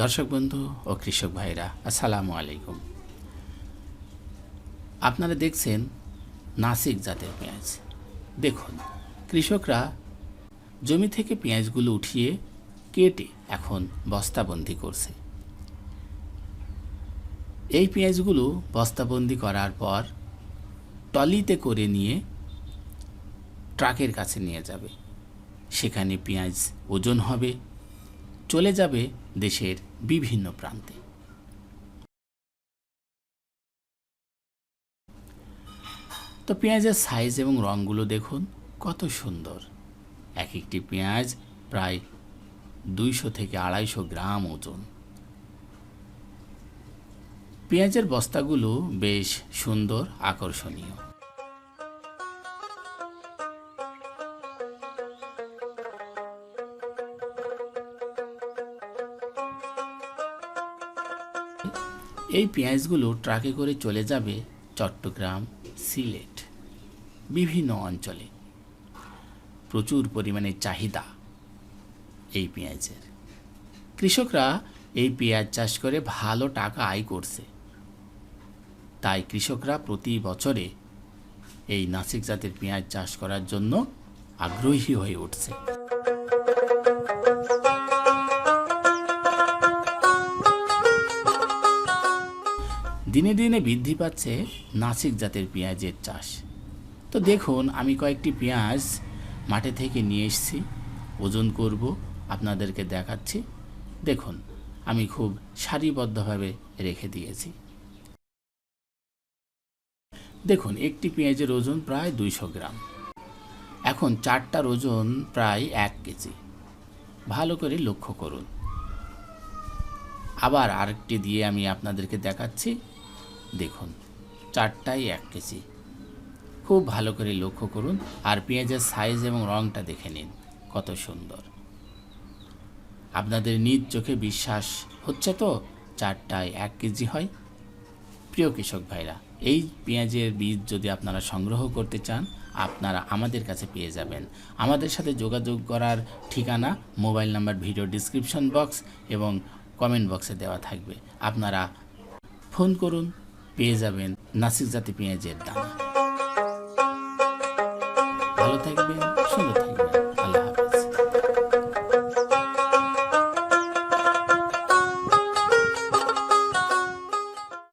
দর্শক বন্ধু ও কৃষক ভাইরা, আসসালামু আলাইকুম। আপনারা দেখছেন নাসিক জাতের পেঁয়াজ। দেখুন, কৃষকরা জমি থেকে পেঁয়াজগুলো উঠিয়ে কেটে এখন বস্তাবন্দি করছে। এই পেঁয়াজগুলো বস্তাবন্দি করার পর টলিতে করে নিয়ে ট্রাকের কাছে নিয়ে যাবে। সেখানে পেঁয়াজ ওজন হবে চলে যাবে দেশের বিভিন্ন প্রান্তে। তো পেঁয়াজের সাইজ এবং রঙগুলো দেখুন, কত সুন্দর। এক একটি পেঁয়াজ প্রায় দুইশো থেকে আড়াইশো গ্রাম ওজন। পেঁয়াজের বস্তাগুলো বেশ সুন্দর, আকর্ষণীয়। এই পেঁয়াজগুলো ট্রাকে করে চলে যাবে চট্টগ্রাম সিলেট, বিভিন্ন অঞ্চলে। প্রচুর পরিমাণে চাহিদা এই পেঁয়াজের। কৃষকরা এই পেঁয়াজ চাষ করে ভালো টাকা আয় করছে। তাই কৃষকরা প্রতি বছরে এই নাসিক জাতের পেঁয়াজ চাষ করার জন্য আগ্রহী হয়ে উঠছে। দিনে দিনে বৃদ্ধি পাচ্ছে নাসিক জাতের পেঁয়াজের চাষ। তো দেখুন, আমি কয়েকটি পেঁয়াজ মাঠে থেকে নিয়ে এসেছি, ওজন করব, আপনাদেরকে দেখাচ্ছি। দেখুন, আমি খুব সারিবদ্ধভাবে রেখে দিয়েছি। দেখুন, একটি পেঁয়াজের ওজন প্রায় দুইশো গ্রাম। এখন চারটার ওজন প্রায় এক কেজি। ভালো করে লক্ষ্য করুন। আবার আরেকটি দিয়ে আমি আপনাদেরকে দেখাচ্ছি। দেখুন, চারটাই এক কেজি। খুব ভালো করে লক্ষ্য করুন আর পেঁয়াজের সাইজ এবং রঙটা দেখে নিন, কত সুন্দর। আপনাদের নিজ চোখে বিশ্বাস হচ্ছে তো, চারটায় এক কেজি হয়? প্রিয় কৃষক ভাইরা, এই পেঁয়াজের বীজ যদি আপনারা সংগ্রহ করতে চান, আপনারা আমাদের কাছে পেয়ে যাবেন। আমাদের সাথে যোগাযোগ করার ঠিকানা, mobile number, video description box এবং কমেন্ট বক্সে দেওয়া থাকবে। আপনারা ফোন করুন পেয়ে যাবেন নাসিক জাতি পেঁয়াজের দাম ভালো থাকবেন সুন্দর